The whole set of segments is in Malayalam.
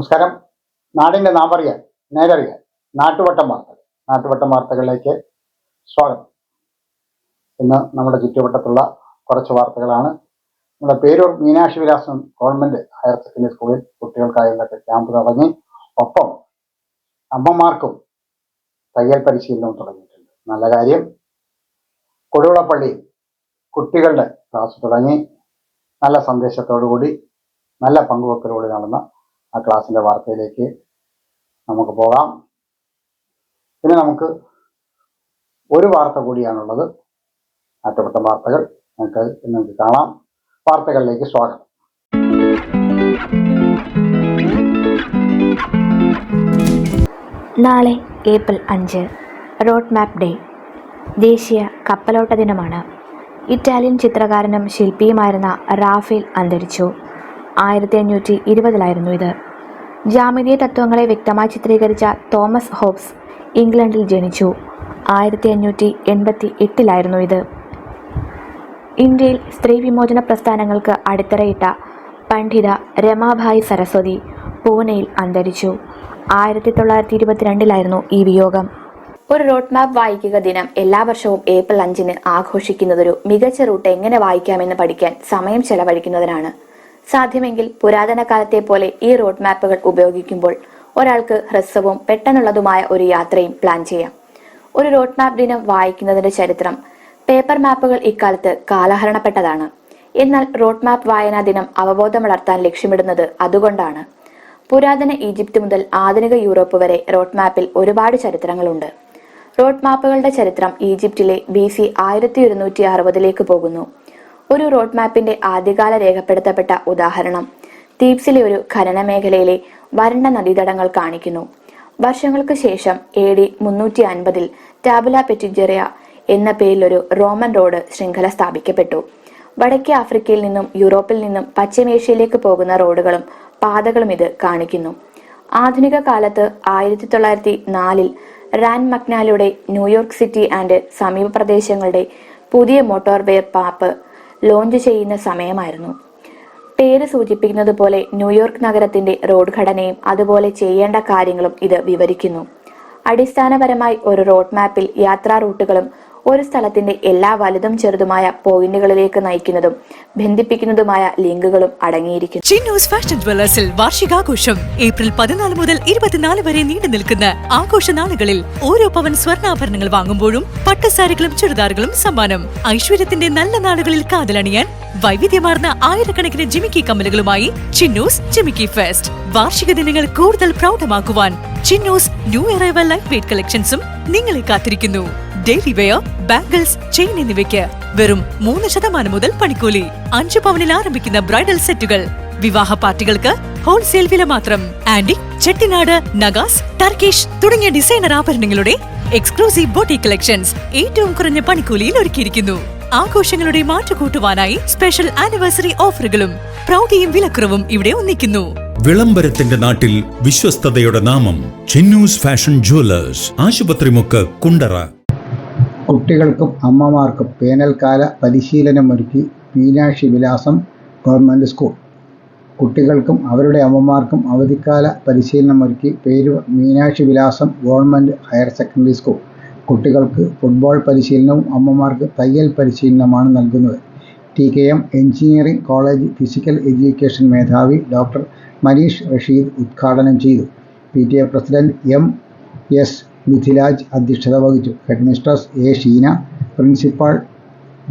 നമസ്കാരം. നാടിന്റെ നാമറിയാൻ നേരറിയാൻ നാട്ടുവട്ടം വാർത്തകൾ. നാട്ടുവട്ടം വാർത്തകളിലേക്ക് സ്വാഗതം. ഇന്ന് നമ്മുടെ ചുറ്റുവട്ടത്തുള്ള കുറച്ച് വാർത്തകളാണ്. നമ്മുടെ പേരൂർ മീനാക്ഷി വിലാസം ഗവൺമെന്റ് ഹയർ സെക്കൻഡറി സ്കൂളിൽ കുട്ടികൾക്കായുള്ള ക്യാമ്പ് തുടങ്ങി. ഒപ്പം അമ്മമാർക്കും തയ്യൽ പരിശീലനവും തുടങ്ങിയിട്ടുണ്ട്. നല്ല കാര്യം. കൊടുവിളപ്പള്ളി കുട്ടികളുടെ ക്ലാസ് തുടങ്ങി. നല്ല സന്ദേശത്തോടു കൂടി നല്ല പങ്കുവെക്കലോട് നടന്ന ആ ക്ലാസ്സിന്റെ വാർത്തയിലേക്ക് നമുക്ക് പോകാം. പിന്നെ നമുക്ക് ഒരു വാർത്ത കൂടിയാണുള്ളത്. അറ്റപ്പെട്ട വാർത്തകൾ നമുക്ക് നിങ്ങൾക്ക് കാണാം. വാർത്തകളിലേക്ക് സ്വാഗതം. നാളെ ഏപ്രിൽ അഞ്ച് റോഡ് മാപ്പ് ഡേ. ദേശീയ കപ്പലോട്ട ദിനമാണ്. ഇറ്റാലിയൻ ചിത്രകാരനും ശില്പിയുമായിരുന്ന റാഫേൽ അന്തരിച്ചു. ആയിരത്തി അഞ്ഞൂറ്റി ഇരുപതിലായിരുന്നു ഇത്. ജാമിതീയ തത്വങ്ങളെ വ്യക്തമായി ചിത്രീകരിച്ച തോമസ് ഹോബ്സ് ഇംഗ്ലണ്ടിൽ ജനിച്ചു. ആയിരത്തി അഞ്ഞൂറ്റി എൺപത്തി എട്ടിലായിരുന്നു ഇത്. ഇന്ത്യയിൽ സ്ത്രീ വിമോചന പ്രസ്ഥാനങ്ങൾക്ക് അടിത്തറയിട്ട പണ്ഡിത രമാഭായ് സരസ്വതി പൂനെയിൽ അന്തരിച്ചു. ആയിരത്തി തൊള്ളായിരത്തി ഇരുപത്തിരണ്ടിലായിരുന്നു ഈ വിയോഗം. ഒരു റോഡ് മാപ്പ് വായിക്കുക ദിനം എല്ലാ വർഷവും ഏപ്രിൽ അഞ്ചിന് ആഘോഷിക്കുന്നതൊരു മികച്ച റൂട്ട് എങ്ങനെ വായിക്കാമെന്ന് പഠിക്കാൻ സമയം ചെലവഴിക്കുന്നതിനാണ്. സാധ്യമെങ്കിൽ പുരാതന കാലത്തെ പോലെ ഈ റോഡ് മാപ്പുകൾ ഉപയോഗിക്കുമ്പോൾ ഒരാൾക്ക് ഹ്രസ്വവും പെട്ടെന്നുള്ളതുമായ ഒരു യാത്രയും പ്ലാൻ ചെയ്യാം. ഒരു റോഡ് മാപ്പ് ദിനം വായിക്കുന്നതിന്റെ ചരിത്രം പേപ്പർ മാപ്പുകൾ ഇക്കാലത്ത് കാലഹരണപ്പെട്ടതാണ്. എന്നാൽ റോഡ് മാപ്പ് വായനാ ദിനം അവബോധം വളർത്താൻ ലക്ഷ്യമിടുന്നത് അതുകൊണ്ടാണ്. പുരാതന ഈജിപ്ത് മുതൽ ആധുനിക യൂറോപ്പ് വരെ റോഡ് മാപ്പിൽ ഒരുപാട് ചരിത്രങ്ങളുണ്ട്. റോഡ് മാപ്പുകളുടെ ചരിത്രം ഈജിപ്തിലെ ബി സി ആയിരത്തി ഒരുന്നൂറ്റി അറുപതിലേക്ക് പോകുന്നു. ഒരു റോഡ് മാപ്പിന്റെ ആദ്യകാല രേഖപ്പെടുത്തപ്പെട്ട ഉദാഹരണം. തീപ്സിലെ ഒരു ഖനന മേഖലയിലെ വരണ്ട നദീതടങ്ങൾ കാണിക്കുന്നു. വർഷങ്ങൾക്ക് ശേഷം എ ഡി മുന്നൂറ്റി അൻപതിൽ ടാബുല പെറ്റിജെറിയ എന്ന പേരിൽ ഒരു റോമൻ റോഡ് ശൃംഖല സ്ഥാപിക്കപ്പെട്ടു. വടക്കേ ആഫ്രിക്കയിൽ നിന്നും യൂറോപ്പിൽ നിന്നും പശ്ചിമേഷ്യയിലേക്ക് പോകുന്ന റോഡുകളും പാതകളും ഇത് കാണിക്കുന്നു. ആധുനിക കാലത്ത് ആയിരത്തി തൊള്ളായിരത്തി നാലിൽ റാൻ മക്നാലിയുടെ ന്യൂയോർക്ക് സിറ്റി ആൻഡ് സമീപ പ്രദേശങ്ങളുടെ പുതിയ മോട്ടോർവേ പാപ്പ് ലോഞ്ച് ചെയ്യുന്ന സമയമായിരുന്നു. പേര് സൂചിപ്പിക്കുന്നത് പോലെ ന്യൂയോർക്ക് നഗരത്തിന്റെ റോഡ് ഘടനയും അതുപോലെ ചെയ്യേണ്ട കാര്യങ്ങളും ഇത് വിവരിക്കുന്നു. അടിസ്ഥാനപരമായി ഒരു റോഡ് മാപ്പിൽ യാത്രാ റൂട്ടുകളും ഒരു സ്ഥലത്തിന്റെ എല്ലാ വലുതും ചെറുതുമായ പോയിന്റുകളിലേക്ക് നയിക്കുന്നതും ബന്ധിപ്പിക്കുന്നതുമായ ലിങ്കുകളും അടങ്ങിയിരിക്കുന്നു. ചിന്നൂസ് ഫാഷൻ ജ്വല്ലേഴ്സിൽ വാർഷികാഘോഷം ഏപ്രിൽ പതിനാല് മുതൽ ഇരുപത്തിനാല് വരെ നീണ്ടു നിൽക്കുന്ന ആഘോഷ നാളുകളിൽ ഓരോ പവൻ സ്വർണാഭരണങ്ങൾ വാങ്ങുമ്പോഴും പട്ടസാരികളും ചുരിദാറുകളും സമ്മാനം. ഐശ്വര്യത്തിന്റെ നല്ല നാളുകളിൽ കാതലണിയാൻ വൈവിധ്യമാർന്ന ആയിരക്കണക്കിന് ജിമിക്കി കമ്മലുകളുമായി ചിന്നൂസ് ജിമിക്കി ഫെസ്റ്റ്. വാർഷിക ദിനങ്ങൾ കൂടുതൽ പ്രൗഢമാക്കുവാൻ Chinnus new arrival light weight കളക്ഷൻസും നിങ്ങളെ കാത്തിരിക്കുന്നു. ഡെയിലി വെയർ ബാംഗിൾസ് ചെയിൻ എന്നിവയ്ക്ക് വെറും മൂന്ന് ശതമാനം മുതൽ പണിക്കൂലി. അഞ്ചു പവനിൽ ആരംഭിക്കുന്ന ബ്രൈഡൽ സെറ്റുകൾ. വിവാഹ പാർട്ടികൾക്ക് ഹോൾസെയിൽ വില മാത്രം. ആന്റി ചെട്ടിനാട് നഗാസ് ടർക്കിഷ് തുടങ്ങിയ ഡിസൈനർ ആഭരണങ്ങളുടെ എക്സ്ക്ലൂസീവ് ബോട്ടി കളക്ഷൻസ് ഏറ്റവും കുറഞ്ഞ പണിക്കൂലിയിൽ ഒരുക്കിയിരിക്കുന്നു. ആഘോഷങ്ങളുടെ മാറ്റുകൂട്ടുവാനായി സ്പെഷ്യൽ ആനിവേഴ്സറി ഓഫറുകളും പ്രൗഢിയും വിലക്കുറവും ഇവിടെ ഒന്നിക്കുന്നു. വിളംബരത്തിന്റെ നാട്ടിൽ വിശ്വസ്തതയുടെ നാമം ചിന്നൂസ് ഫാഷൻ ജുവലേഴ്സ് ആശുപത്രിമുക്ക് കുണ്ടറ. കുട്ടികൾക്കും അമ്മമാർക്കും വേനൽക്കാല പരിശീലനമൊരുക്കി മീനാക്ഷി വിലാസം ഗവൺമെന്റ് സ്കൂൾ. കുട്ടികൾക്കും അവരുടെ അമ്മമാർക്കും അവധിക്കാല പരിശീലനമൊരുക്കി പേരു മീനാക്ഷി വിലാസം ഗവൺമെന്റ് ഹയർ സെക്കൻഡറി സ്കൂൾ. കുട്ടികൾക്ക് ഫുട്ബോൾ പരിശീലനവും അമ്മമാർക്ക് തയ്യൽ പരിശീലനമാണ് നൽകുന്നത്. T K M engineering college physical education മേധാവി ഡോക്ടർ മനീഷ് റഷീദ് ഉദ്ഘാടനം ചെയ്തു. P T A president M S Mithilaj അധ്യക്ഷത വഹിച്ചു. Headmistress A. Sheena principal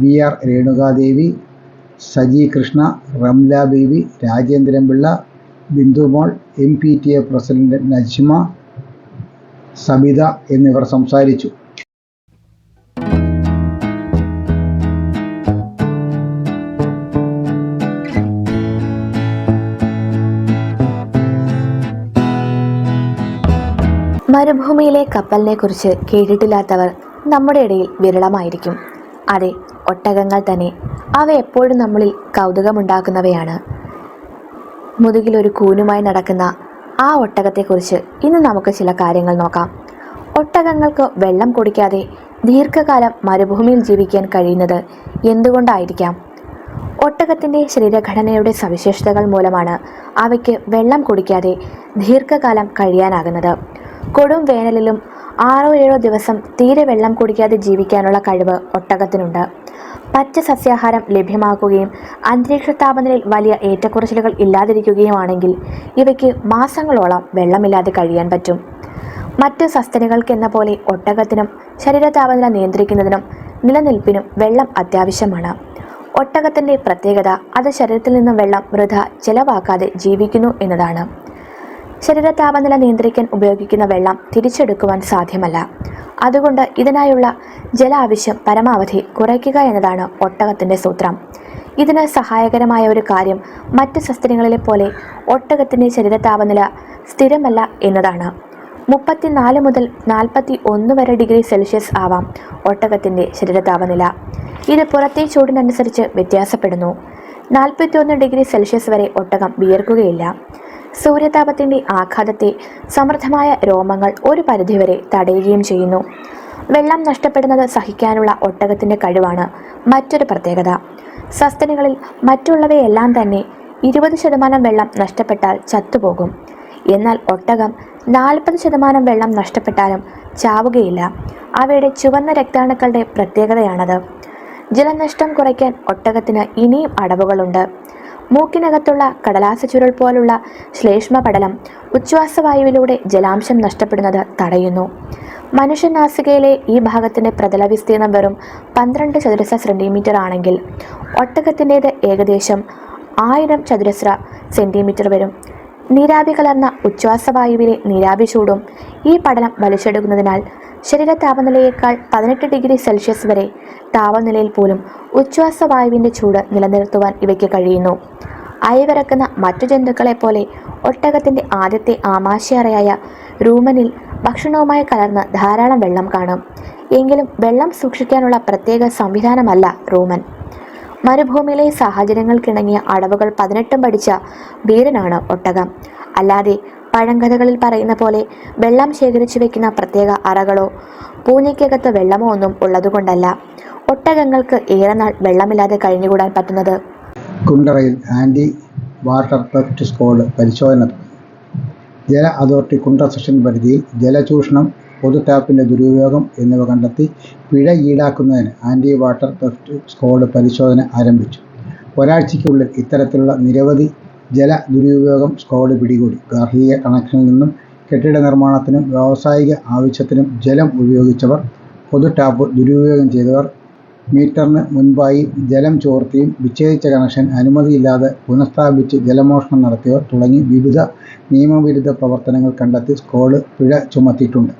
V. R. Renukadevi Saji Krishna Ramla Baby Rajendran Pillai Bindumol M. P. T. A. President Najma Sabitha എന്നിവർ സംസാരിച്ചു. മരുഭൂമിയിലെ കപ്പലിനെ കുറിച്ച് കേട്ടിട്ടില്ലാത്തവർ നമ്മുടെ ഇടയിൽ വിരളമായിരിക്കും. അതെ ഒട്ടകങ്ങൾ തന്നെ. അവ എപ്പോഴും നമ്മളിൽ കൗതുകമുണ്ടാക്കുന്നവയാണ്. മുതുകിലൊരു കൂനുമായി നടക്കുന്ന ആ ഒട്ടകത്തെക്കുറിച്ച് ഇന്ന് നമുക്ക് ചില കാര്യങ്ങൾ നോക്കാം. ഒട്ടകങ്ങൾക്ക് വെള്ളം കുടിക്കാതെ ദീർഘകാലം മരുഭൂമിയിൽ ജീവിക്കാൻ കഴിയുന്നത് എന്തുകൊണ്ടായിരിക്കാം? ഒട്ടകത്തിന്റെ ശരീരഘടനയുടെ സവിശേഷതകൾ മൂലമാണ് അവയ്ക്ക് വെള്ളം കുടിക്കാതെ ദീർഘകാലം കഴിയാനാകുന്നത്. കൊടും വേനലിലും ആറോ ഏഴോ ദിവസം തീരെ വെള്ളം കുടിക്കാതെ ജീവിക്കാനുള്ള കഴിവ് ഒട്ടകത്തിനുണ്ട്. പച്ച സസ്യാഹാരം ലഭ്യമാക്കുകയും അന്തരീക്ഷ താപനിലയിൽ വലിയ ഏറ്റക്കുറച്ചിലുകൾ ഇല്ലാതിരിക്കുകയുമാണെങ്കിൽ ഇവയ്ക്ക് മാസങ്ങളോളം വെള്ളമില്ലാതെ കഴിയാൻ പറ്റും. മറ്റ് സസ്തനികൾക്കെന്ന പോലെ ഒട്ടകത്തിനും ശരീര താപനില നിയന്ത്രിക്കുന്നതിനും നിലനിൽപ്പിനും വെള്ളം അത്യാവശ്യമാണ്. ഒട്ടകത്തിന്റെ പ്രത്യേകത അത് ശരീരത്തിൽ നിന്നും വെള്ളം വൃഥ ചെലവാക്കാതെ ജീവിക്കുന്നു എന്നതാണ്. ശരീര താപനില നിയന്ത്രിക്കാൻ ഉപയോഗിക്കുന്ന വെള്ളം തിരിച്ചെടുക്കുവാൻ സാധ്യമല്ല. അതുകൊണ്ട് ഇതിനായുള്ള ജല ആവശ്യം പരമാവധി കുറയ്ക്കുക എന്നതാണ് ഒട്ടകത്തിന്റെ സൂത്രം. ഇതിന് സഹായകരമായ ഒരു കാര്യം മറ്റ് സസ്തനങ്ങളിലെ പോലെ ഒട്ടകത്തിന്റെ ശരീര താപനില സ്ഥിരമല്ല എന്നതാണ്. മുപ്പത്തിനാല് മുതൽ നാൽപ്പത്തി ഒന്ന് വരെ ഡിഗ്രി സെൽഷ്യസ് ആവാം ഒട്ടകത്തിന്റെ ശരീര താപനില ഇത് പുറത്തെ ചൂടിനനുസരിച്ച് വ്യത്യാസപ്പെടുന്നു. നാൽപ്പത്തിയൊന്ന് ഡിഗ്രി സെൽഷ്യസ് വരെ ഒട്ടകം വിയർക്കുകയില്ല. സൂര്യതാപത്തിന്റെ ആഘാതത്തെ സമൃദ്ധമായ രോമങ്ങൾ ഒരു പരിധിവരെ തടയുകയും ചെയ്യുന്നു. വെള്ളം നഷ്ടപ്പെടുന്നത് സഹിക്കാനുള്ള ഒട്ടകത്തിന്റെ കഴിവാണ് മറ്റൊരു പ്രത്യേകത. സസ്തനികളിൽ മറ്റുള്ളവയെല്ലാം തന്നെ ഇരുപത് ശതമാനം വെള്ളം നഷ്ടപ്പെട്ടാൽ ചത്തുപോകും. എന്നാൽ ഒട്ടകം നാൽപ്പത് ശതമാനം വെള്ളം നഷ്ടപ്പെട്ടാലും ചാവുകയില്ല. അവയുടെ ചുവന്ന രക്താണുക്കളുടെ പ്രത്യേകതയാണത്. ജലനഷ്ടം കുറയ്ക്കാൻ ഒട്ടകത്തിന് ഇനിയും അടവുകളുണ്ട്. മൂക്കിനകത്തുള്ള കടലാസ ചുരുൾ പോലുള്ള ശ്ലേഷ്മ പടലം ഉച്ഛ്വാസവായുവിലൂടെ ജലാംശം നഷ്ടപ്പെടുന്നത് തടയുന്നു. മനുഷ്യ നാസികയിലെ ഈ ഭാഗത്തിന്റെ പ്രതല വിസ്തീർണം വെറും പന്ത്രണ്ട് ചതുരശ്ര സെന്റിമീറ്റർ ആണെങ്കിൽ ഒട്ടകത്തിന്റേത് ഏകദേശം ആയിരം ചതുരശ്ര സെന്റിമീറ്റർ വരും. നീരാവി കലർന്ന ഉച്ഛ്വാസവായുവിലെ നീരാവി ചൂടും ഈ പടലം വലിച്ചെടുക്കുന്നതിനാൽ ശരീര താപനിലയേക്കാൾ പതിനെട്ട് ഡിഗ്രി സെൽഷ്യസ് വരെ താപനിലയിൽ പോലും ഉച്ഛ്വാസവായുവിന്റെ ചൂട് നിലനിർത്തുവാൻ ഇവയ്ക്ക് കഴിയുന്നു. അയവിറക്കുന്ന മറ്റു ജന്തുക്കളെ പോലെ ഒട്ടകത്തിന്റെ ആദ്യത്തെ ആമാശയറയായ റൂമനിൽ ഭക്ഷണവുമായി കലർന്ന് ധാരാളം വെള്ളം കാണും. എങ്കിലും വെള്ളം സൂക്ഷിക്കാനുള്ള പ്രത്യേക സംവിധാനമല്ല റൂമൻ. മരുഭൂമിയിലെ സാഹചര്യങ്ങൾക്കിണങ്ങിയ അടവുകൾ പതിനെട്ടും പഠിച്ച വീരനാണ് ഒട്ടകം. അല്ലാതെ പഴങ്കഥകളിൽ പറയുന്ന പോലെ വെള്ളം ശേഖരിച്ചു വെക്കുന്ന പ്രത്യേക അറകളോ പൂഞ്ഞയ്ക്കകത്ത് വെള്ളമോ ഒന്നും ഉള്ളതുകൊണ്ടല്ല. ഒട്ടകങ്ങൾക്ക് ഏറെ നാൾ വെള്ളമില്ലാതെ കഴിഞ്ഞുകൂടാൻ പറ്റുന്നത്. കുണ്ടറയിൽ ആന്റി വാട്ടർ തെഫ്റ്റ് സ്കോഡ് പരിശോധന ജല അതോറിറ്റി കുണ്ട സെഷൻ പരിധിയിൽ ജലചൂഷണം പൊതു ടാപ്പിന്റെ ദുരുപയോഗം എന്നിവ കണ്ടെത്തി പിഴ ഈടാക്കുന്നതിന് ആന്റി വാട്ടർ തെഫ്റ്റ് സ്കോഡ് പരിശോധന ആരംഭിച്ചു. ഒരാഴ്ചയ്ക്കുള്ളിൽ ഇത്തരത്തിലുള്ള നിരവധി ജല ദുരുപയോഗം സ്ക്വാഡ് പിടികൂടി. ഗാർഹിക കണക്ഷനിൽ നിന്നും കെട്ടിട നിർമ്മാണത്തിനും വ്യാവസായിക ആവശ്യത്തിനും ജലം ഉപയോഗിച്ചവർ പൊതു ടാപ്പ് ദുരുപയോഗം ചെയ്തവർ മീറ്ററിന് മുൻപായി ജലം ചോർത്തിയും വിച്ഛേദിച്ച കണക്ഷൻ അനുമതിയില്ലാതെ പുനഃസ്ഥാപിച്ച് ജലമോഷണം നടത്തിയവർ തുടങ്ങി വിവിധ നിയമവിരുദ്ധ പ്രവർത്തനങ്ങൾ കണ്ടെത്തി സ്ക്വാഡ് പിഴ ചുമത്തിയിട്ടുണ്ട്.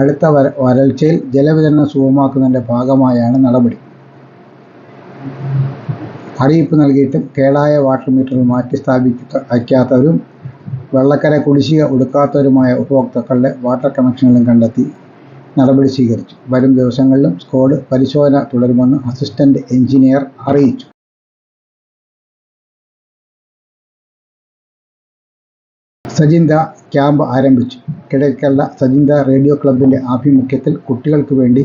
അടുത്ത വര വരൾച്ചയിൽ ജലവിതരണം സുഗമമാക്കുന്നതിന്റെ ഭാഗമായാണ് നടപടി. അറിയിപ്പ് നൽകിയിട്ടും കേടായ വാട്ടർ മീറ്ററുകൾ മാറ്റി സ്ഥാപിക്ക വയ്ക്കാത്തവരും വെള്ളക്കര കുടിശ്ശിക ഒടുക്കാത്തവരുമായ ഉപഭോക്താക്കളുടെ വാട്ടർ കണക്ഷനുകളും കണ്ടെത്തി നടപടി സ്വീകരിച്ചു. വരും ദിവസങ്ങളിലും സ്കോഡ് പരിശോധന തുടരുമെന്ന് അസിസ്റ്റന്റ് എഞ്ചിനീയർ അറിയിച്ചു. സജിന്ത ക്യാമ്പ് ആരംഭിച്ചു. കിഴക്കല്ല സജിന്ത റേഡിയോ ക്ലബിന്റെ ആഭിമുഖ്യത്തിൽ കുട്ടികൾക്ക് വേണ്ടി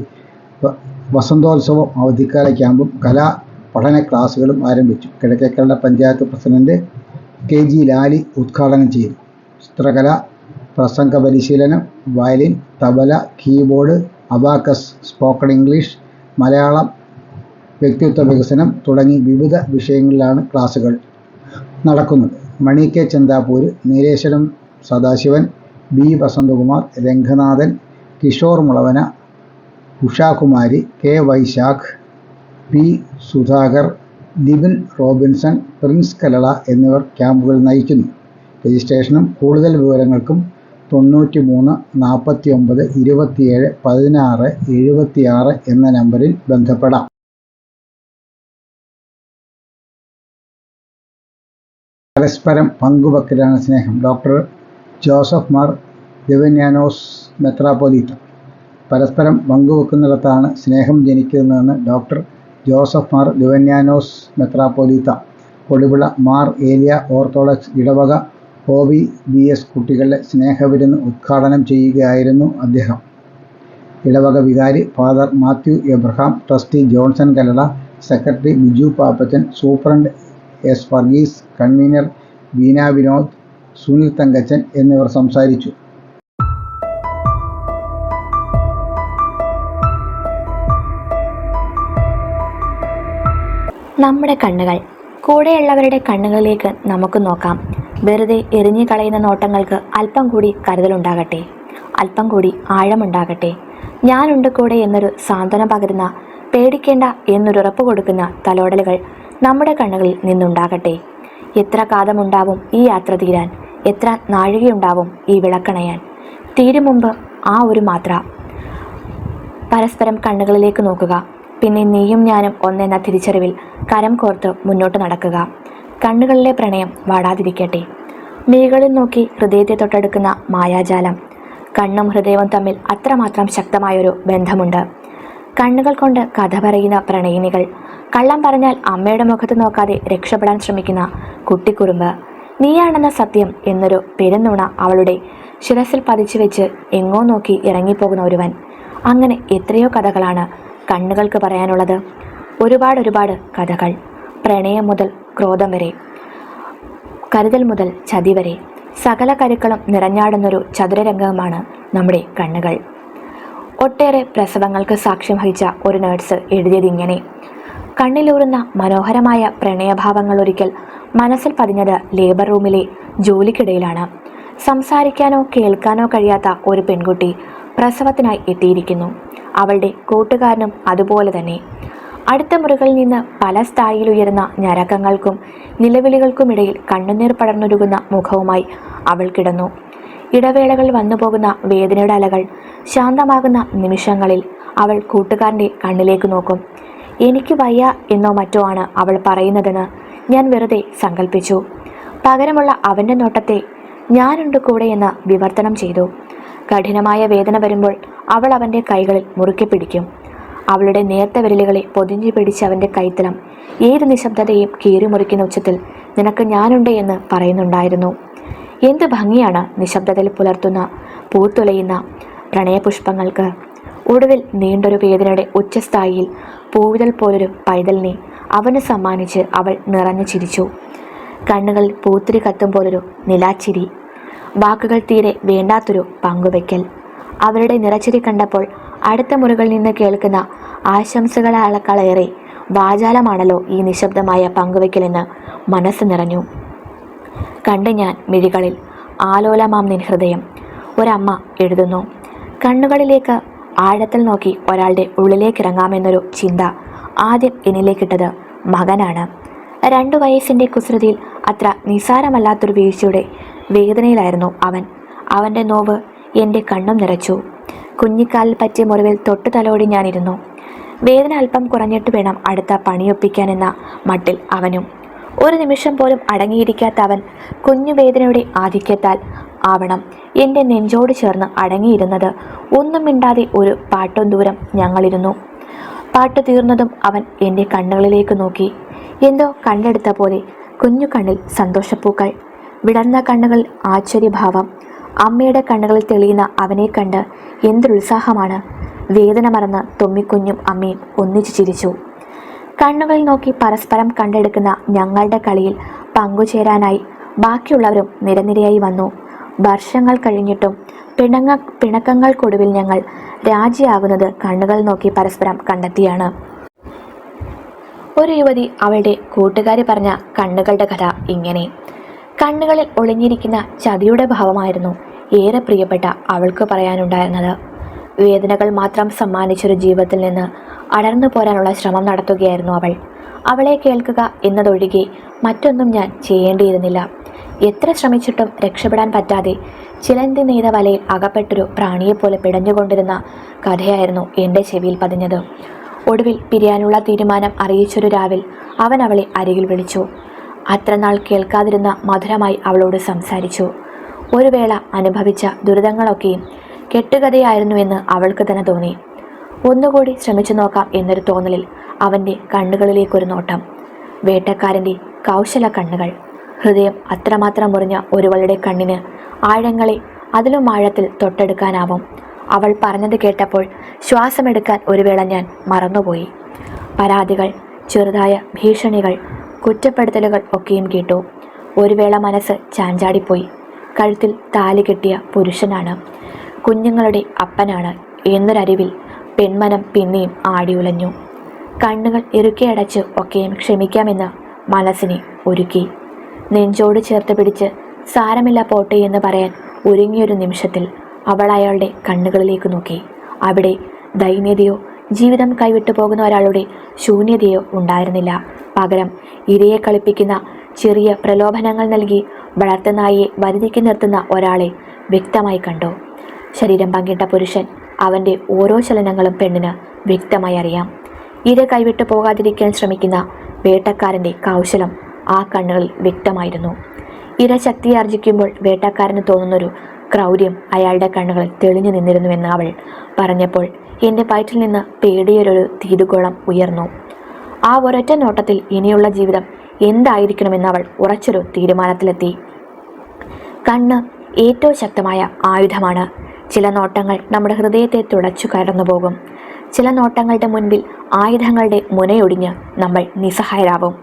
വസന്തോത്സവം അവധിക്കാല ക്യാമ്പും കലാ പഠന ക്ലാസുകളും ആരംഭിച്ചു. Kizhakkekalla panchayat president K G Lali ഉദ്ഘാടനം ചെയ്തു. ചിത്രകല പ്രസംഗ പരിശീലനം violin tabla keyboard abacus spoken English Malayalam വ്യക്തിത്വ വികസനം തുടങ്ങി വിവിധ വിഷയങ്ങളിലാണ് ക്ലാസുകൾ നടക്കുന്നത്. Mani K Chanthapur Nileshwaram Sadasivan B Vasanthakumar Renganathan Kishore Mulavana Ushakumari K Vaisakh P. Sudhakar Libin Robinson Prince കലള എന്നിവർ ക്യാമ്പുകൾ നയിക്കുന്നു. രജിസ്ട്രേഷനും കൂടുതൽ വിവരങ്ങൾക്കും തൊണ്ണൂറ്റി മൂന്ന് നാൽപ്പത്തി ഒമ്പത് ഇരുപത്തിയേഴ് പതിനാറ് എഴുപത്തിയാറ് എന്ന നമ്പറിൽ ബന്ധപ്പെടാം. പരസ്പരം പങ്കുവെക്കലാണ് സ്നേഹം. ഡോക്ടർ ജോസഫ് മാർ ദിവന്യാനോസ് മെത്രാപോലീത്ത പരസ്പരം പങ്കുവെക്കുന്നിടത്താണ് സ്നേഹം ജനിക്കുന്നതെന്ന് ഡോക്ടർ ജോസഫ് മാർ ലുവന്യാനോസ് മെത്രാപ്പൊലീത്ത കൊടുവിള മാർ ഏലിയ ഓർത്തഡോക്സ് ഇടവക ഹോബി ബി എസ് കുട്ടികളുടെ സ്നേഹവിരുന്ന് ഉദ്ഘാടനം ചെയ്യുകയായിരുന്നു അദ്ദേഹം. ഇടവക വികാരി father Mathew Abraham trustee Johnson Kallada secretary Biju Pappachan superintendent S Varghese convener Veena Vinod Sunil Thankachan എന്നിവർ സംസാരിച്ചു. നമ്മുടെ കണ്ണുകൾ. കൂടെയുള്ളവരുടെ കണ്ണുകളിലേക്ക് നമുക്ക് നോക്കാം. വെറുതെ എറിഞ്ഞു കളയുന്ന നോട്ടങ്ങൾക്ക് അല്പം കൂടി കരുതലുണ്ടാകട്ടെ. അല്പം കൂടി ആഴമുണ്ടാകട്ടെ. ഞാനുണ്ട് കൂടെ എന്നൊരു സാന്ത്വന പകരുന്ന പേടിക്കേണ്ട എന്നൊരുറപ്പ് കൊടുക്കുന്ന തലോടലുകൾ നമ്മുടെ കണ്ണുകളിൽ നിന്നുണ്ടാകട്ടെ. എത്ര കാതമുണ്ടാവും ഈ യാത്ര തീരാൻ. എത്ര നാഴികയുണ്ടാവും ഈ വിളക്കണയാൻ. തീരും മുമ്പ് ആ ഒരു മാത്ര. പരസ്പരം കണ്ണുകളിലേക്ക് നോക്കുക. പിന്നെ നീയും ഞാനും ഒന്നെന്ന തിരിച്ചറിവിൽ കരം കോർത്ത് മുന്നോട്ട് നടക്കുക. കണ്ണുകളിലെ പ്രണയം വാടാതിരിക്കട്ടെ. മിഴികളിൽ നോക്കി ഹൃദയത്തെ തൊട്ടടുക്കുന്ന മായാജാലം. കണ്ണും ഹൃദയവും തമ്മിൽ അത്രമാത്രം ശക്തമായൊരു ബന്ധമുണ്ട്. കണ്ണുകൾ കൊണ്ട് കഥ പറയുന്ന പ്രണയിനികൾ കള്ളം പറഞ്ഞാൽ അമ്മയുടെ മുഖത്ത് നോക്കാതെ രക്ഷപ്പെടാൻ ശ്രമിക്കുന്ന കുട്ടിക്കുറുമ്പ്. നീയാണെന്ന സത്യം എന്നൊരു പെരുന്നുണ അവളുടെ ശിരസിൽ പതിച്ചു വെച്ച് എങ്ങോ നോക്കി ഇറങ്ങിപ്പോകുന്ന ഒരുവൻ. അങ്ങനെ എത്രയോ കഥകളാണ് കണ്ണുകൾക്ക് പറയാനുള്ളത്? ഒരുപാട് ഒരുപാട് കഥകൾ. പ്രണയം മുതൽ ക്രോധം വരെ. കരുതൽ മുതൽ ചതി വരെ. സകല കരുക്കളും നിറഞ്ഞാടുന്നൊരു ചതുരരംഗമാണ് നമ്മുടെ കണ്ണുകൾ. ഒട്ടേറെ പ്രസവങ്ങൾക്ക് സാക്ഷ്യം വഹിച്ച ഒരു നേഴ്സ് എഴുതിയതിങ്ങനെ കണ്ണിലൂറുന്ന മനോഹരമായ പ്രണയഭാവങ്ങൾ ഒരിക്കൽ മനസ്സിൽ പതിഞ്ഞത് ലേബർ റൂമിലെ ജോലിക്കിടയിലാണ്. സംസാരിക്കാനോ കേൾക്കാനോ കഴിയാത്ത ഒരു പെൺകുട്ടി പ്രസവത്തിനായി എത്തിയിരിക്കുന്നു. അവളുടെ കൂട്ടുകാരനും അതുപോലെ തന്നെ. അടുത്ത മുറികളിൽ നിന്ന് പല സ്ഥായിയിൽ ഉയരുന്ന ഞരക്കങ്ങൾക്കും നിലവിളികൾക്കുമിടയിൽ കണ്ണുനീർ പടർന്നൊരുകുന്ന മുഖവുമായി അവൾ കിടന്നു. ഇടവേളകൾ വന്നുപോകുന്ന വേദനയുടെ അലകൾ ശാന്തമാകുന്ന നിമിഷങ്ങളിൽ അവൾ കൂട്ടുകാരന്റെ കണ്ണിലേക്ക് നോക്കും. എനിക്ക് വയ്യ എന്നോ മറ്റോ ആണ് അവൾ പറയുന്നതെന്ന് ഞാൻ വെറുതെ സങ്കല്പിച്ചു പകരമുള്ള അവന്റെ നോട്ടത്തെ ഞാനുണ്ട് കൂടെ എന്ന് വിവർത്തനം ചെയ്തു. കഠിനമായ വേദന വരുമ്പോൾ അവൾ അവന്റെ കൈകളിൽ മുറുക്കി പിടിക്കും. അവളുടെ നേർത്ത വിരലുകളെ പൊതിഞ്ഞു പിടിച്ച് അവന്റെ കൈത്തലം ഏത് നിശബ്ദതയും കീറിമുറിക്കുന്ന ഉച്ചത്തിൽ നിനക്ക് ഞാനുണ്ട് എന്ന് പറയുന്നുണ്ടായിരുന്നു. എന്ത് ഭംഗിയാണ് നിശബ്ദതയിൽ പുലർത്തുന്ന പൂത്തുലയുന്ന പ്രണയപുഷ്പങ്ങൾക്ക്. ഒടുവിൽ നീണ്ടൊരു വേദനയുടെ ഉച്ചസ്ഥായിയിൽ പൂവിതൽ പോലൊരു പൈതലിനെ അവന് സമ്മാനിച്ച് അവൾ നിറഞ്ഞു ചിരിച്ചു. കണ്ണുകളിൽ പൂത്തിരി കത്തും പോലൊരു നിലാച്ചിരി വാക്കുകൾ തീരെ വേണ്ടാത്തൊരു പങ്കുവെക്കൽ. അവരുടെ നിറച്ചിരി കണ്ടപ്പോൾ അടുത്ത മുറികളിൽ നിന്ന് കേൾക്കുന്ന ആശംസകളേറെ വാചാലമാണല്ലോ ഈ നിശബ്ദമായ പങ്കുവെക്കലെന്ന് മനസ്സ് നിറഞ്ഞു. കണ്ട് ഞാൻ മിഴികളിൽ ആലോലമാം നിൻ ഹൃദയം. ഒരമ്മ എഴുതുന്നു കണ്ണുകളിലേക്ക് ആഴത്തിൽ നോക്കി ഒരാളുടെ ഉള്ളിലേക്കിറങ്ങാമെന്നൊരു ചിന്ത ആദ്യം എന്നിലേക്കിട്ടത് മകനാണ്. രണ്ടു വയസ്സിന്റെ കുസൃതിയിൽ അത്ര നിസാരമല്ലാത്തൊരു വീഴ്ചയുടെ വേദനയിലായിരുന്നു അവൻ. അവന്റെ നോവ് എന്റെ കണ്ണും നിറച്ചു. കുഞ്ഞിക്കാലിൽ പറ്റിയ മുറിവിൽ തൊട്ടു തലോടി ഞാനിരുന്നു. വേദന അല്പം കുറഞ്ഞിട്ട് വേണം അടുത്ത പണിയൊപ്പിക്കാനെന്ന മട്ടിൽ അവനും. ഒരു നിമിഷം പോലും അടങ്ങിയിരിക്കാത്ത അവൻ കുഞ്ഞു വേദനയുടെ ആധിക്യത്താൽ ആവണം. എന്റെ നെഞ്ചോട് ചേർന്ന് അടങ്ങിയിരുന്നത് ഒന്നും മിണ്ടാതെ ഒരു പാട്ടും ദൂരം ഞങ്ങളിരുന്നു. പാട്ട് തീർന്നതും അവൻ എന്റെ കണ്ണുകളിലേക്ക് നോക്കി. എന്തോ കണ്ടെടുത്ത പോലെ കുഞ്ഞു കണ്ണിൽ സന്തോഷപ്പൂക്കൾ വിടർന്ന കണ്ണുകൾ ആശ്ചര്യഭാവം. അമ്മയുടെ കണ്ണുകളിൽ തെളിയുന്ന അവനെ കണ്ട് എന്തൊരുത്സാഹമാണ്. വേദന മറന്ന് തൊമ്മിക്കുഞ്ഞും അമ്മയും ഒന്നിച്ചു ചിരിച്ചു. കണ്ണുകളിൽ നോക്കി പരസ്പരം കണ്ടെടുക്കുന്ന ഞങ്ങളുടെ കളിയിൽ പങ്കുചേരാനായി ബാക്കിയുള്ളവരും നിരനിരയായി വന്നു. വർഷങ്ങൾ കഴിഞ്ഞിട്ടും പിണങ്ങ പിണക്കങ്ങൾക്കൊടുവിൽ ഞങ്ങൾ രാജിയാകുന്നത് കണ്ണുകൾ നോക്കി പരസ്പരം കണ്ടെത്തിയാണ്. ഒരു യുവതി അവളുടെ കൂട്ടുകാരി പറഞ്ഞ കണ്ണുകളുടെ കഥ ഇങ്ങനെ. കണ്ണുകളിൽ ഒളിഞ്ഞിരിക്കുന്ന ചതിയുടെ ഭാവമായിരുന്നു ഏറെ പ്രിയപ്പെട്ട അവൾക്ക് പറയാനുണ്ടായിരുന്നത്. വേദനകൾ മാത്രം സമ്മാനിച്ചൊരു ജീവിതത്തിൽ നിന്ന് അടർന്നു പോരാനുള്ള ശ്രമം നടത്തുകയായിരുന്നു അവൾ. അവളെ കേൾക്കുക എന്നതൊഴികെ മറ്റൊന്നും ഞാൻ ചെയ്യേണ്ടിയിരുന്നില്ല. എത്ര ശ്രമിച്ചിട്ടും രക്ഷപ്പെടാൻ പറ്റാതെ ചിലന്തി നെയ്ത വലയിൽ അകപ്പെട്ടൊരു പ്രാണിയെപ്പോലെ പിടഞ്ഞുകൊണ്ടിരുന്ന കഥയായിരുന്നു എന്റെ ചെവിയിൽ പതിഞ്ഞത്. ഒടുവിൽ പിരിയാനുള്ള തീരുമാനം അറിയിച്ചൊരു രാവിൽ അവൻ അവളെ അരികിൽ വിളിച്ചു. അത്രനാൾ കേൾക്കാതിരുന്ന മധുരമായി അവളോട് സംസാരിച്ചു. ഒരു വേള അനുഭവിച്ച ദുരിതങ്ങളൊക്കെയും കെട്ടുകഥയായിരുന്നുവെന്ന് അവൾക്ക് തന്നെ തോന്നി. ഒന്നുകൂടി ശ്രമിച്ചു നോക്കാം എന്നൊരു തോന്നലിൽ അവന്റെ കണ്ണുകളിലേക്കൊരു നോട്ടം. വേട്ടക്കാരന്റെ കൗശല കണ്ണുകൾ. ഹൃദയം അത്രമാത്രം മുറിഞ്ഞ ഒരുവളുടെ കണ്ണിന് ആഴങ്ങളെ അതിലും ആഴത്തിൽ തൊട്ടെടുക്കാനാവും. അവൾ പറഞ്ഞത് കേട്ടപ്പോൾ ശ്വാസമെടുക്കാൻ ഒരു വേള ഞാൻ മറന്നുപോയി. പരാതികൾ ചെറുതായ ഭീഷണികൾ കുറ്റപ്പെടുത്തലുകൾ ഒക്കെയും കേട്ടു. ഒരു വേള മനസ്സ് ചാഞ്ചാടിപ്പോയി. കഴുത്തിൽ താലി കെട്ടിയ പുരുഷനാണ്. കുഞ്ഞുങ്ങളുടെ അപ്പനാണ്. എന്നൊരറിവിൽ പെൺമനം പിന്നെയും ആടിയുലഞ്ഞു കണ്ണുകൾ ഇറുക്കിയടച്ച് ഒക്കെയും ക്ഷമിക്കാമെന്ന് മനസ്സിനെ ഒരുക്കി. നെഞ്ചോട് ചേർത്ത് പിടിച്ച് സാരമില്ല പോട്ടെ എന്ന് പറയാൻ ഒരുങ്ങിയൊരു നിമിഷത്തിൽ അവൾ അയാളുടെ കണ്ണുകളിലേക്ക് നോക്കി. അവിടെ ദൈന്യതയോ ജീവിതം കൈവിട്ടു പോകുന്ന ഒരാളുടെ ശൂന്യതയോ ഉണ്ടായിരുന്നില്ല. പകരം ഇരയെ കളിപ്പിക്കുന്ന ചെറിയ പ്രലോഭനങ്ങൾ നൽകി വളർത്തുനായിയെ വരുതിക്ക് നിർത്തുന്ന ഒരാളെ വ്യക്തമായി കണ്ടു. ശരീരം പങ്കിട്ട പുരുഷൻ അവന്റെ ഓരോ ചലനങ്ങളും പെണ്ണിന് വ്യക്തമായി അറിയാം. ഇര കൈവിട്ടു പോകാതിരിക്കാൻ ശ്രമിക്കുന്ന വേട്ടക്കാരന്റെ കൗശലം ആ കണ്ണുകളിൽ വ്യക്തമായിരുന്നു. ഇര ശക്തി ശക്തിയാർജിക്കുമ്പോൾ വേട്ടക്കാരന് തോന്നുന്നൊരു ക്രൗര്യം അയാളുടെ കണ്ണുകളിൽ തെളിഞ്ഞു നിന്നിരുന്നുവെന്ന് അവൾ പറഞ്ഞപ്പോൾ എന്റെ വയറ്റിൽ നിന്ന് പേടിയൊരു തീതുകോളം ഉയർന്നു. ആ ഒരൊറ്റ നോട്ടത്തിൽ ഇനിയുള്ള ജീവിതം എന്തായിരിക്കണമെന്ന് അവൾ ഉറച്ചൊരു തീരുമാനത്തിലെത്തി. കണ്ണ് ഏറ്റവും ശക്തമായ ആയുധമാണ്. ചില നോട്ടങ്ങൾ നമ്മുടെ ഹൃദയത്തെ തുടച്ചു കയറന്നു പോകും. ചില നോട്ടങ്ങളുടെ മുൻപിൽ ആയുധങ്ങളുടെ മുനയൊടിഞ്ഞ് നമ്മൾ നിസ്സഹായരാകും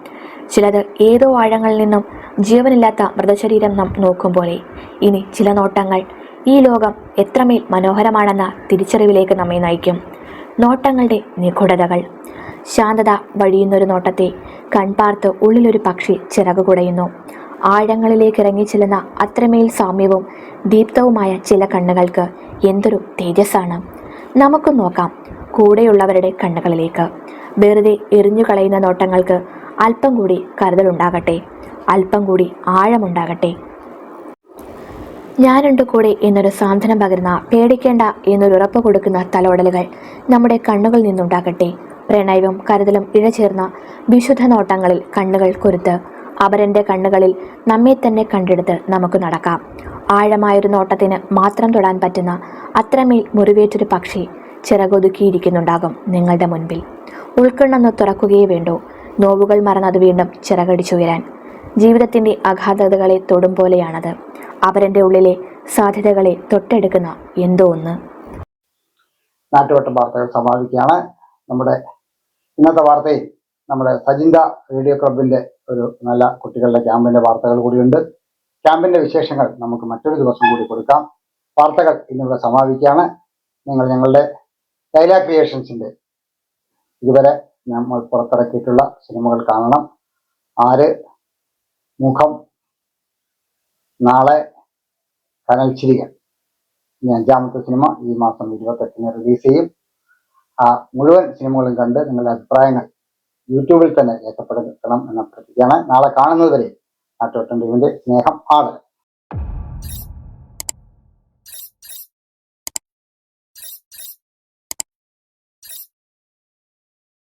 ചിലത് ഏതോ ആഴങ്ങളിൽ നിന്നും ജീവനില്ലാത്ത മൃതശരീരം നാം നോക്കും പോലെ. ഇനി ചില നോട്ടങ്ങൾ ഈ ലോകം എത്രമേൽ മനോഹരമാണെന്ന തിരിച്ചറിവിലേക്ക് നമ്മെ നയിക്കും. നോട്ടങ്ങളുടെ നിഗൂഢതകൾ. ശാന്തത വഴിയുന്നൊരു നോട്ടത്തെ കൺപാർത്ത് ഉള്ളിലൊരു പക്ഷി ചിറകു കുടയുന്നു. ആഴങ്ങളിലേക്ക് ഇറങ്ങി ചെല്ലുന്ന അത്രമേൽ സാമ്യവും ദീപ്തവുമായ ചില കണ്ണുകൾക്ക് എന്തൊരു തേജസ്സാണ്. നമുക്ക് നോക്കാം കൂടെയുള്ളവരുടെ കണ്ണുകളിലേക്ക്. വെറുതെ എറിഞ്ഞു കളയുന്ന നോട്ടങ്ങൾക്ക് അല്പം കൂടി കരുതലുണ്ടാകട്ടെ. അല്പം കൂടി ആഴമുണ്ടാകട്ടെ. ഞാനുണ്ട് കൂടെ എന്നൊരു സാന്ത്വനം പകരുന്ന പേടിക്കേണ്ട എന്നൊരു ഉറപ്പ് കൊടുക്കുന്ന തലോടലുകൾ നമ്മുടെ കണ്ണുകളിൽ നിന്നുണ്ടാകട്ടെ. പ്രണയവും കരുതലും ഇഴചേർന്ന വിശുദ്ധ നോട്ടങ്ങളിൽ കണ്ണുകൾ കൊരുത്ത്. അപരന്റെ കണ്ണുകളിൽ നമ്മെ തന്നെ കണ്ടെടുത്ത് നമുക്ക് നടക്കാം. ആഴമായൊരു നോട്ടത്തിന് മാത്രം തൊടാൻ പറ്റുന്ന അത്രമേൽ മുറിവേറ്റൊരു പക്ഷി ചിറകൊതുക്കിയിരിക്കുന്നുണ്ടാകും നിങ്ങളുടെ മുൻപിൽ. ഉൾക്കണ്ണൊന്ന് തുറക്കുകയേ വേണ്ടൂ. നോവുകൾ മറന്നത് വീണ്ടും ചിറകടിച്ചുയരാൻ. ജീവിതത്തിന്റെ അഗാധതകളെ തൊടും പോലെയാണത്. അവരന്റെ ഉള്ളിലെ സാധ്യതകളെ തൊട്ടെടുക്കുന്ന എന്തോ ഒന്ന്. നാട്ടുവട്ടം വാർത്തകൾ സമാപിക്കുകയാണ്. നമ്മുടെ ഇന്നത്തെ വാർത്തയിൽ നമ്മുടെ സജിന്ത റേഡിയോ ക്ലബിന്റെ ഒരു നല്ല കുട്ടികളുടെ ക്യാമ്പിന്റെ വാർത്തകൾ കൂടിയുണ്ട്. ക്യാമ്പിന്റെ വിശേഷങ്ങൾ നമുക്ക് മറ്റൊരു ദിവസം കൂടി കൊടുക്കാം. വാർത്തകൾ ഇന്നിവിടെ സമാപിക്കുകയാണ്. നിങ്ങൾ ഞങ്ങളുടെ ലൈല ക്രിയേഷൻസിന്റെ ഇതുവരെ നമ്മൾ പുറത്തിറക്കിയിട്ടുള്ള സിനിമകൾ കാണണം. ആര് മുഖം നാളെ കനൽ ചിരികൾ. ഈ അഞ്ചാമത്തെ സിനിമ ഈ മാസം ഇരുപത്തെട്ടിന് റിലീസ് ചെയ്യും. ആ മുഴുവൻ സിനിമകളും കണ്ട് നിങ്ങളുടെ അഭിപ്രായങ്ങൾ യൂട്യൂബിൽ തന്നെ രേഖപ്പെടുത്തണം എന്ന് അഭ്യർത്ഥിക്കുകയാണ് നാളെ കാണുന്നത് വരെ നാട്ടോട്ടം ടീമിന്റെ സ്നേഹം ആദരം.